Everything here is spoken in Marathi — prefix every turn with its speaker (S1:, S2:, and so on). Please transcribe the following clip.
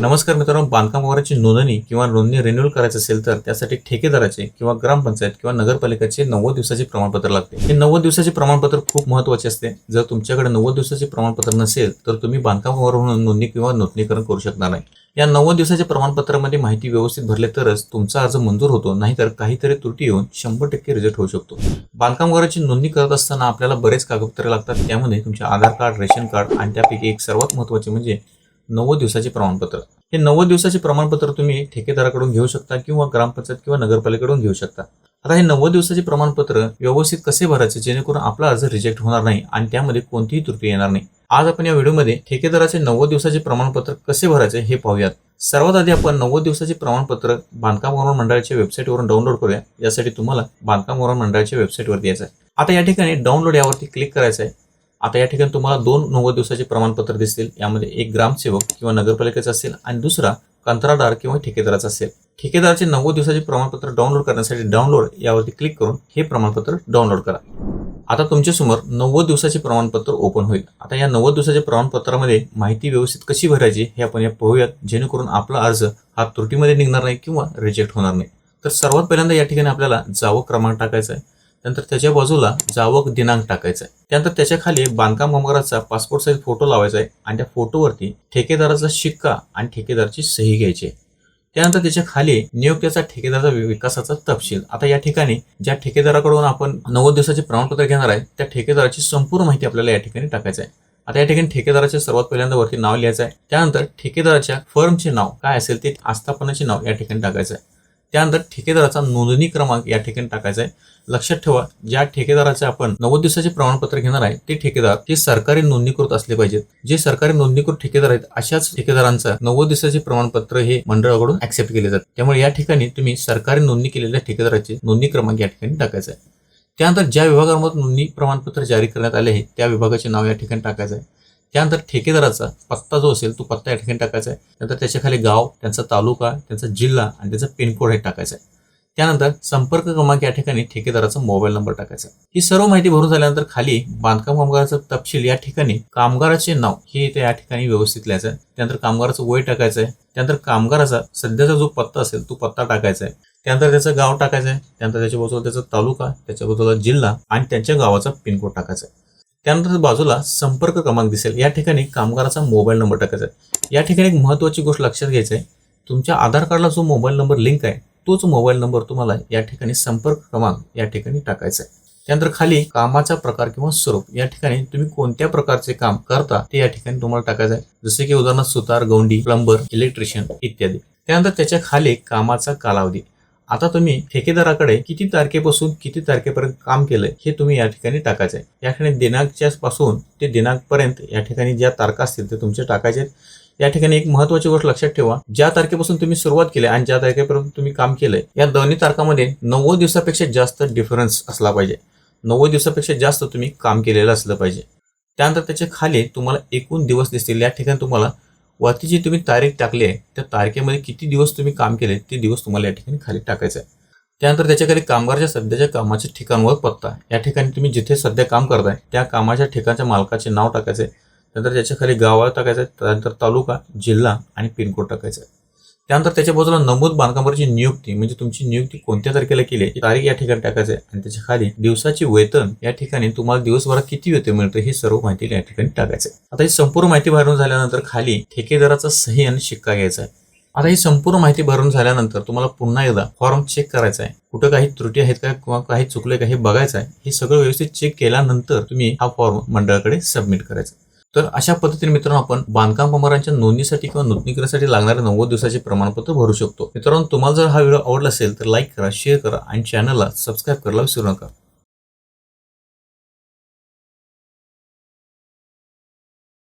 S1: नमस्कार मित्रांनो बांधकाम व्यवहाराची नोंदणी किंवा नोंदणी रिन्युअल करायचं असेल तर त्यासाठी ठेकेदाराचे किंवा ग्रामपंचायत किंवा नगरपालिकेचे नव्वद दिवसाचे प्रमाणपत्र लागते. हे नव्वद दिवसाचे प्रमाणपत्र खूप महत्त्वाचे असते. जर तुमच्याकडे नव्वद दिवसाचे प्रमाणपत्र नसेल तर तुम्ही बांधकाम व्यवहार म्हणून नोंदणी किंवा नूतनीकरण करू शकणार नाही. या नव्वद दिवसाच्या प्रमाणपत्रामध्ये माहिती व्यवस्थित भरले तरच तुमचा अर्ज मंजूर होतो नाहीतर काहीतरी त्रुटी येऊन शंभर टक्के रिजेक्ट होऊ शकतो. बांधकाम नोंदणी करत असताना आपल्याला बरेच कागदपत्रे लागतात. त्यामध्ये तुमचे आधार कार्ड रेशन कार्ड आणि त्यापैकी एक सर्वात महत्त्वाचे म्हणजे नव्वद दिवसाचे प्रमाणपत्र. हे नव्वद दिवसाचे प्रमाणपत्र तुम्ही ठेकेदाराकडून घेऊ शकता किंवा ग्रामपंचायत किंवा नगरपालिकेकडून घेऊ शकता. आता हे नव्वद दिवसाचे प्रमाणपत्र व्यवस्थित कसे भरायचे जेणेकरून आपला अर्ज रिजेक्ट होणार नाही आणि त्यामध्ये कोणतीही त्रुटी येणार नाही. आज आपण या व्हिडिओमध्ये ठेकेदाराचे नव्वद दिवसाचे प्रमाणपत्र कसे भरायचे हे पाहूयात. सर्वात आधी आपण नव्वद दिवसाचे प्रमाणपत्र बांधकाम वरण मंडळाच्या वेबसाईटवरून डाउनलोड करूया. यासाठी तुम्हाला बांधकाम वरण मंडळाच्या वेबसाईटवरती यायचं आहे आता या ठिकाणी डाउनलोड यावरती क्लिक करायचं आहे आता या ठिकाणी तुम्हाला दोन नव्वद दिवसाचे प्रमाणपत्र दिसतील. यामध्ये एक ग्रामसेवक किंवा नगरपालिकेचा असेल आणि दुसरा कंत्राटदार किंवा ठेकेदाराचा असेल. ठेकेदाराचे नव्वद दिवसाचे प्रमाणपत्र डाउनलोड करण्यासाठी डाउनलोड यावरती क्लिक करून हे प्रमाणपत्र डाउनलोड करा. आता तुमच्यासमोर नव्वद दिवसाचे प्रमाणपत्र ओपन होईल. आता या नव्वद दिवसाच्या प्रमाणपत्रामध्ये माहिती व्यवस्थित कशी भरायची हे आपण या पाहूयात. जेणेकरून आपला अर्ज हा त्रुटीमध्ये निघणार नाही किंवा रिजेक्ट होणार नाही. तर सर्वात पहिल्यांदा या ठिकाणी आपल्याला जावं क्रमांक टाकायचा आहे. त्यानंतर त्याच्या बाजूला जावक दिनांक टाकायचा आहे. त्यानंतर त्याच्याखाली बांधकाम कामगाराचा पासपोर्ट साईज फोटो लावायचा आहे आणि त्या फोटोवरती ठेकेदाराचा शिक्का आणि ठेकेदाराची सही घ्यायची आहे. त्यानंतर त्याच्याखाली नियोक्त्याचा ठेकेदाराचा वि- विकासाचा तपशील. आता या ठिकाणी ज्या ठेकेदाराकडून आपण नव्वद दिवसाचे प्रमाणपत्र घेणार आहे त्या ठेकेदाराची संपूर्ण माहिती आपल्याला या ठिकाणी टाकायचं आहे. आता या ठिकाणी ठेकेदाराचे सर्वात पहिल्यांदा वरती नाव लिहायचं आहे. त्यानंतर ठेकेदाराच्या फर्मचे नाव काय असेल ते आस्थापनाचे नाव या ठिकाणी टाकायचं आहे. त्यानंतर ठेकेदाराचा नोंदणी क्रमांक या ठिकाणी टाकायचा आहे. लक्षात ठेवा ज्या ठेकेदाराचे आपण नव्वद दिवसाचे प्रमाणपत्र घेणार आहे ते ठेकेदार हे सरकारी नोंदणीकृत असले पाहिजेत. जे सरकारी नोंदणीकृत ठेकेदार आहेत अशाच ठेकेदारांचा नव्वद दिवसाचे प्रमाणपत्र हे मंडळाकडून ऍक्सेप्ट केले जाते त्यामुळे या ठिकाणी तुम्ही सरकारी नोंदणी केलेल्या ठेकेदाराचे नोंदणी क्रमांक या ठिकाणी टाकायचा आहे. त्यानंतर ज्या विभागामध्ये नोंदणी प्रमाणपत्र जारी करण्यात आले आहे त्या विभागाचे नाव या ठिकाणी टाकायचं आहे. त्यानंतर ठेकेदाराचा पत्ता जो असेल तो पत्ता या ठिकाणी टाकायचा आहे. नंतर त्याच्याखाली गाव त्यांचा तालुका त्यांचा जिल्हा आणि त्याचा पिनकोड हे टाकायचा आहे. त्यानंतर संपर्क क्रमांक या ठिकाणी ठेकेदाराचा मोबाईल नंबर टाकायचा ही सर्व माहिती भरून झाल्यानंतर खाली बांधकाम कामगाराचा तपशील या ठिकाणी कामगाराचे नाव हे इथे या ठिकाणी व्यवस्थित लिहायचं आहे. त्यानंतर कामगाराचं वय टाकायचं आहे. त्यानंतर कामगाराचा सध्याचा जो पत्ता असेल तो पत्ता टाकायचा आहे. त्यानंतर त्याचं गाव टाकायचं आहे. त्यानंतर त्याच्या बाजूला त्याचा तालुका त्याच्या बाजूला जिल्हा आणि त्यांच्या गावाचा पिनकोड टाकायचा आहे. त्यानंतर बाजूला संपर्क क्रमांक दिसेल. या ठिकाणी कामगाराचा मोबाईल नंबर टाकायचा आहे. या ठिकाणी एक महत्वाची गोष्ट लक्षात घ्यायची आहे. तुमच्या आधार कार्डला जो मोबाईल नंबर लिंक आहे तोच मोबाईल नंबर तुम्हाला या ठिकाणी संपर्क क्रमांक या ठिकाणी टाकायचा आहे. त्यानंतर खाली कामाचा प्रकार किंवा स्वरूप. या ठिकाणी तुम्ही कोणत्या प्रकारचे काम करता ते या ठिकाणी तुम्हाला टाकायचं आहे. जसे की उदाहरणार्थ सुतार गौंडी प्लंबर इलेक्ट्रिशियन इत्यादी. त्यानंतर त्याच्याखाली कामाचा कालावधी. आता तुम्ही ठेकेदाराकडे किती तारखेपासून किती तारखेपर्यंत काम केलंय हे तुम्ही या ठिकाणी टाकायचं आहे. या ठिकाणी दिनांकच्या पासून ते दिनांकपर्यंत या ठिकाणी ज्या तारखा असतील ते तुमचे टाकायचे आहेत. या ठिकाणी एक महत्वाची गोष्ट लक्षात ठेवा. ज्या तारखेपासून तुम्ही सुरुवात केली आणि ज्या तारखेपर्यंत तुम्ही काम केलंय या दोन्ही तारखामध्ये नव्वद दिवसापेक्षा जास्त डिफरन्स असला पाहिजे. नव्वद दिवसापेक्षा जास्त तुम्ही काम केलेलं असलं पाहिजे. त्यानंतर त्याच्याखाली तुम्हाला एकूण दिवस दिसतील. या ठिकाणी तुम्हाला वरती जी तुम्ही तारीख टाकली आहे त्या तारखेमध्ये किती दिवस तुम्ही काम केले ते दिवस तुम्हाला या ठिकाणी खाली टाकायचं आहे. त्यानंतर त्याच्याकडे कामगारच्या सध्याच्या कामाच्या ठिकाणावर पत्ता या ठिकाणी तुम्ही जिथे सध्या काम करताय त्या कामाच्या ठिकाणच्या मालकाचे नाव टाकायचे त्यानंतर त्याच्याखाली गावाला टाकायचं आहे. त्यानंतर तालुका जिल्हा आणि पिनकोड टाकायचा आहे. त्यानंतर त्याच्या बाजूला नमूद बांधकामाची नियुक्ती म्हणजे तुमची नियुक्ती कोणत्या तारखेला केली आहे, ती तारीख या ठिकाणी टाकायचं आहे. आणि त्याच्याखाली दिवसाची वेतन या ठिकाणी तुम्हाला दिवसभरात किती वेतन मिळतं ही सर्व माहिती या ठिकाणी टाकायचं आहे. आता ही संपूर्ण माहिती भरून झाल्यानंतर खाली ठेकेदाराचा सही आणि शिक्का घ्यायचा आहे. आता ही संपूर्ण माहिती भरून झाल्यानंतर तुम्हाला पुन्हा एकदा फॉर्म चेक करायचा आहे. कुठं काही त्रुटी आहेत का किंवा काही चुकले का हे बघायचं आहे. हे सगळं व्यवस्थित चेक केल्यानंतर तुम्ही हा फॉर्म मंडळाकडे सबमिट करायचा तर अशा पद्धतीने मित्रांनो आपण बांधकाम कामगारांच्या नोंदणीसाठी किंवा नूतनीकरणासाठी लागणारे नव्वद दिवसाचे प्रमाणपत्र भरू शकतो. मित्रांनो तुम्हाला जर हा व्हिडिओ आवडला असेल तर लाईक करा शेअर करा आणि चॅनलला सबस्क्राईब करायला विसरू नका.